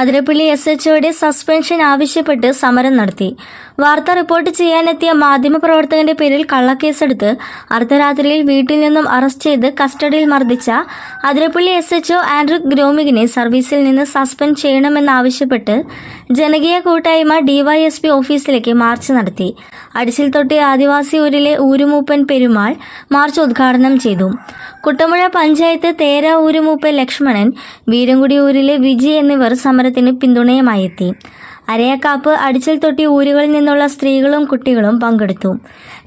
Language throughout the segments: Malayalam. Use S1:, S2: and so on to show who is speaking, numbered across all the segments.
S1: അതിരപ്പള്ളി എസ് എച്ച് ഒയുടെ സസ്പെൻഷൻ ആവശ്യപ്പെട്ട് സമരം നടത്തി. വാർത്ത റിപ്പോർട്ട് ചെയ്യാനെത്തിയ മാധ്യമപ്രവർത്തകന്റെ പേരിൽ കള്ളക്കേസെടുത്ത് അർദ്ധരാത്രിയിൽ വീട്ടിൽ നിന്നും അറസ്റ്റ് ചെയ്ത് കസ്റ്റഡിയിൽ മർദ്ദിച്ച അതിരപ്പള്ളി എസ് എച്ച് ഒ ആൻഡ്രിക് ഗ്രോമിഗിനെ സർവീസിൽ നിന്ന് സസ്പെൻഡ് ചെയ്യണമെന്നാവശ്യപ്പെട്ട് ജനകീയ കൂട്ടായ്മ ഡിവൈഎസ്പി ഓഫീസിലേക്ക് മാർച്ച് നടത്തി. അടിച്ചിൽ തൊട്ടി ആദിവാസി ഊരിലെ ഊരുമൂപ്പൻ പെരുമാൾ മാർച്ച് ഉദ്ഘാടനം ചെയ്തു. കുട്ടമുഴ പഞ്ചായത്ത് തേര ഊരുമൂപ്പൻ ലക്ഷ്മണൻ വീരൻകുടി ഊരിലെ വിജി എന്നിവർ സമരത്തിന് പിന്തുണയുമായി എത്തി അരയക്കാപ്പ് അടിച്ചിൽ തൊട്ടി ഊരുകളിൽ നിന്നുള്ള സ്ത്രീകളും കുട്ടികളും പങ്കെടുത്തു.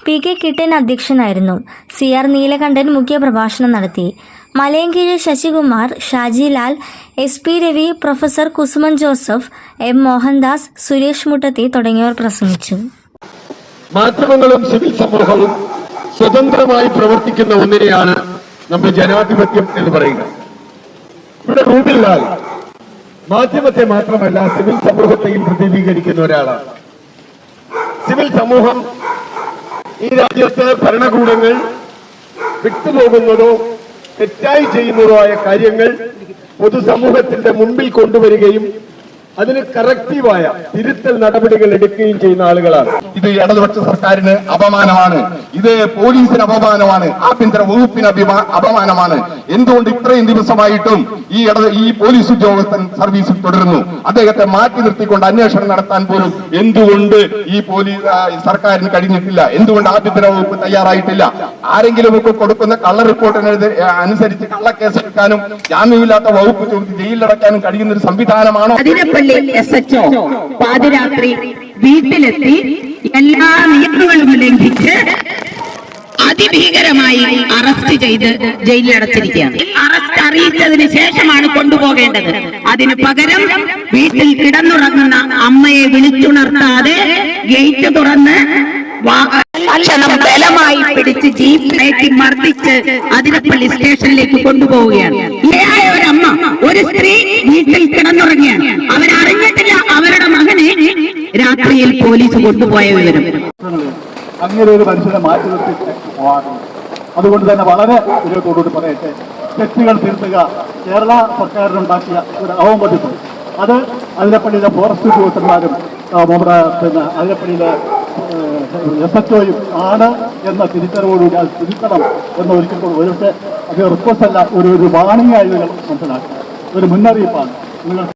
S1: പി കെ കിട്ടൻ അധ്യക്ഷനായിരുന്നു. സി ആർ നീലകണ്ഠൻ മുഖ്യപ്രഭാഷണം നടത്തി. Malayinkeezh Sasikumar Shajilal S P Ravi professor Kusuman Joseph M Mohandas Suresh Muttathi തുടങ്ങിയവർ പ്രസംഗിച്ചു.
S2: മാധ്യമങ്ങളും സിവിൽ സമൂഹവും സ്വതന്ത്രമായി പ്രവർത്തിക്കുന്ന ഒന്നിനെയാണ് നമ്മൾ ജനാധിപത്യം എന്ന് പറയുന്നത്. ഇവിടെ റൂബില്ലാൽ മാധ്യമത്തെ മാത്രമല്ല സിവിൽ സമൂഹത്തെയും പ്രതിനിധീകരിക്കുന്ന ഒരാളാണ്. സിവിൽ സമൂഹം ഈ രാജ്യത്ത് ഭരണകൂടങ്ങൾ വിട്ടുപോകുന്നതോ തെറ്റായി ചെയ്യുന്നതോ ആയ കാര്യങ്ങൾ പൊതുസമൂഹത്തിന്റെ മുമ്പിൽ കൊണ്ടുവരികയും അതിന് കറക്റ്റീവായ തിരുത്തൽ നടപടികൾ എടുക്കുകയും ചെയ്യുന്ന ആളുകളാണ്.
S3: ഇത് ഇടതുപക്ഷ സർക്കാരിന് അപമാനമാണ്. ഇത് പോലീസിന് അപമാനമാണ്. ആഭ്യന്തര വകുപ്പിന് അഭിമാ- അപമാനമാണ്. എന്തുകൊണ്ട് ഇത്രയും ദിവസമായിട്ടും ഈ ഇടത് ഈ പോലീസ് ഉദ്യോഗസ്ഥൻ സർവീസിൽ തുടരുന്നു? അദ്ദേഹത്തെ മാറ്റി നിർത്തിക്കൊണ്ട് അന്വേഷണം നടത്താൻ പോലും എന്തുകൊണ്ട് ഈ പോലീസ് സർക്കാരിന് കഴിഞ്ഞിട്ടില്ല? എന്തുകൊണ്ട് ആഭ്യന്തര വകുപ്പ് തയ്യാറായിട്ടില്ല? ആരെങ്കിലും ഒക്കെ കൊടുക്കുന്ന കള്ള റിപ്പോർട്ടിന് അനുസരിച്ച് കള്ളക്കേസെടുക്കാനും ജാമ്യമില്ലാത്ത വകുപ്പ് ചോദിച്ച് ജയിലിലടക്കാനും കഴിയുന്ന ഒരു സംവിധാനമാണോ
S4: അതിരപ്പള്ളി എസ് എച്ച് ഒ പാതിരാത്രി വീട്ടിലെത്തി എല്ലാ നിയമങ്ങളും ലംഘിച്ച് അതിഭീകരമായി അറസ്റ്റ് ചെയ്ത് ജയിലിൽ അടച്ചിരിക്കുകയാണ് അറസ്റ്റ് അറിയിച്ചതിന് ശേഷമാണ് കൊണ്ടുപോകേണ്ടത്. അതിന് പകരം വീട്ടിൽ കിടന്നുറങ്ങുന്ന അമ്മയെ വിളിച്ചുണർത്താതെ ഗേറ്റ് തുറന്ന് ഭക്ഷണം ബലമായി പിടിച്ച് ജീപ്പിലേക്ക് മർദ്ദിച്ച് അതിരപ്പള്ളി സ്റ്റേഷനിലേക്ക് കൊണ്ടുപോവുകയാണ്. ഒരു സ്ത്രീ വീട്ടിൽ രാത്രിയിൽ പോലീസ് കൊണ്ടുപോയ വിവരം
S5: അങ്ങനെ ഒരു മനുഷ്യനെ മാറ്റി നിർത്തി അതുകൊണ്ട് തന്നെ വളരെ വിരോധത്തോടുകൂടി പറയട്ടെ തെറ്റുകൾ തിരുത്തുക കേരള സർക്കാരിനുണ്ടാക്കിയ ഒരു അവമതിപ്പ്. അത് അതിരപ്പള്ളിയിലെ ഫോറസ്റ്റ് ഉദ്യോഗസ്ഥന്മാരും നമ്മുടെ പിന്നെ അതിരപ്പള്ളിയിലെ എസ് എച്ച് ഒയും ആണ് എന്ന തിരിച്ചറിവോടുകൂടി അത് തിരുത്തണം എന്ന് ഒരിക്കൽ ഒരു ഒരുപക്ഷെ അത് റിക്വസ്റ്റ് അല്ല ഒരു ഒരു വാണിംഗ് ആയി നിങ്ങൾ മനസ്സിലാക്കുക. ഒരു മുന്നറിയിപ്പാണ്. നിങ്ങൾ